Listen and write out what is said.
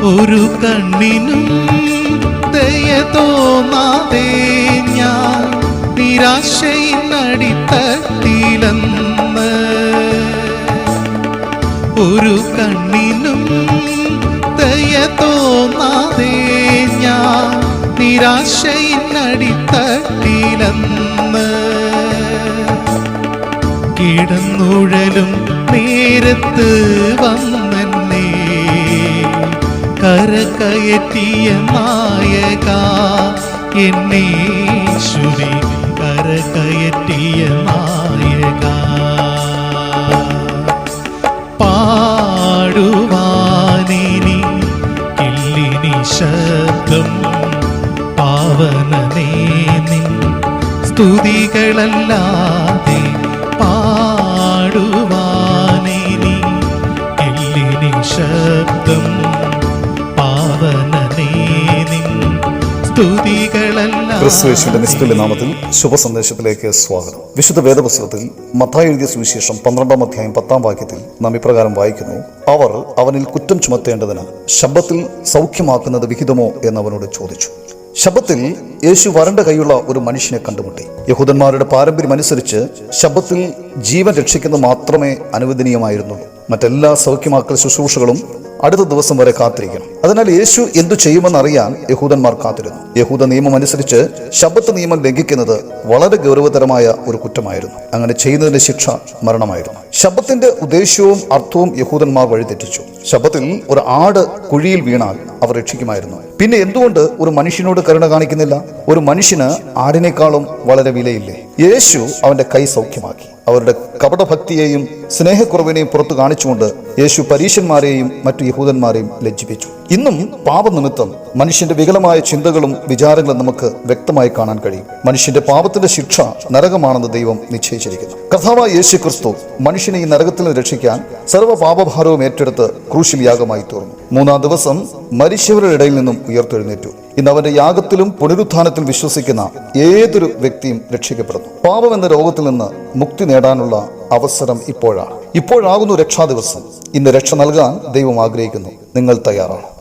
ഒരു കണ്ണിനും ദയ തോന്നാതെ ഞാൻ നിരാശയിനടിത്തട്ടിലെന്ന് ഒരു കണ്ണിനും ദയ തോന്നാതെ ഞാൻ നിരാശയിനടിത്തട്ടിലെന്ന് കിടന്നുഴലും നേരത്ത് വന്നെന്നേ കരകയറ്റിയ നായക എന്നെ ശുരി കരകയറ്റിയ നായക. പാടുവാനിനി കില്ലിനി ശബ്ദം പാവനനേ സ്തുതികളല്ലാതെ പാടുവാനിനി ക്രിസ്തുവേശുവിന്റെ നിസ്തുല്യ നാമത്തിൽ ശുഭ സന്ദേശത്തിലേക്ക് സ്വാഗതം. വിശുദ്ധ വേദപുസ്തകത്തിൽ മത്തായി എഴുതിയ സുവിശേഷം പന്ത്രണ്ടാം അധ്യായം പത്താം വാക്യത്തിൽ നാം ഇപ്രകാരം വായിക്കുന്നു. അവർ അവനിൽ കുറ്റം ചുമത്തേണ്ടതിന് ശബ്ദത്തിൽ സൗഖ്യമാക്കുന്നത് വിഹിതമോ എന്ന് അവനോട് ചോദിച്ചു. ശബ്ദത്തിൽ യേശു വരണ്ട കൈയുള്ള ഒരു മനുഷ്യനെ കണ്ടുമുട്ടി. യഹൂദന്മാരുടെ പാരമ്പര്യം അനുസരിച്ച് ശബ്ദത്തിൽ ജീവൻ രക്ഷിക്കുന്നത് മാത്രമേ അനുവദനീയമായിരുന്നുള്ളൂ മറ്റെല്ലാ സൗഖ്യമാക്കൽ ശുശ്രൂഷകളും അടുത്ത ദിവസം വരെ കാത്തിരിക്കണം. അതിനാൽ യേശു എന്തു ചെയ്യുമെന്നറിയാൻ യഹൂദന്മാർ കാത്തിരുന്നു. യഹൂദ നിയമം അനുസരിച്ച് ശബത്ത് നിയമം ലംഘിക്കുന്നത് വളരെ ഗൗരവതരമായ ഒരു കുറ്റമായിരുന്നു. അങ്ങനെ ചെയ്യുന്നതിന്റെ ശിക്ഷ മരണമായിരുന്നു. ശബത്തിന്റെ ഉദ്ദേശ്യവും അർത്ഥവും യഹൂദന്മാർ വഴിതെറ്റിച്ചു ശബത്തിൽ ഒരു ആട് കുഴിയിൽ വീണാൽ അവർ രക്ഷിക്കുമായിരുന്നു. പിന്നെ എന്തുകൊണ്ട് ഒരു മനുഷ്യനോട് കരുണ കാണിക്കുന്നില്ല? ഒരു മനുഷ്യന് ആടിനേക്കാളും വളരെ വിലയില്ലേ? യേശു അവന്റെ കൈ സൗഖ്യമാക്കി. അവരുടെ കപടഭക്തിയെയും സ്നേഹക്കുറവിനെയും പുറത്തു കാണിച്ചുകൊണ്ട് യേശു പരീശന്മാരെയും മറ്റു യഹൂദന്മാരെയും ലജ്ജിപ്പിച്ചു. ഇന്നും പാപനിമിത്തം മനുഷ്യന്റെ വികലമായ ചിന്തകളും വിചാരങ്ങളും നമുക്ക് വ്യക്തമായി കാണാൻ കഴിയും. മനുഷ്യന്റെ പാപത്തിന്റെ ശിക്ഷ നരകമാണെന്ന് ദൈവം നിശ്ചയിച്ചിരിക്കുന്നു. കഥാവായ യേശു ക്രിസ്തു മനുഷ്യനെ ഈ നരകത്തിൽ നിന്ന് രക്ഷിക്കാൻ സർവ പാപഭാരവും ഏറ്റെടുത്ത് ക്രൂശിൽ യാഗമായി തീർന്നു. മൂന്നാം ദിവസം മരിച്ചവരുടെ ഇടയിൽ നിന്നും ഉയർത്തെഴുന്നേറ്റു. ഇന്ന് അവന്റെ യാഗത്തിലും പുനരുത്ഥാനത്തിൽ വിശ്വസിക്കുന്ന ഏതൊരു വ്യക്തിയും രക്ഷിക്കപ്പെടുന്നു. പാപം എന്ന രോഗത്തിൽ നിന്ന് മുക്തി നേടാനുള്ള അവസരം ഇപ്പോഴാണ്. ഇപ്പോഴാകുന്നു രക്ഷാദിവസം ഇന്ന് രക്ഷ നൽകാൻ ദൈവം ആഗ്രഹിക്കുന്നു. നിങ്ങൾ തയ്യാറാണ്.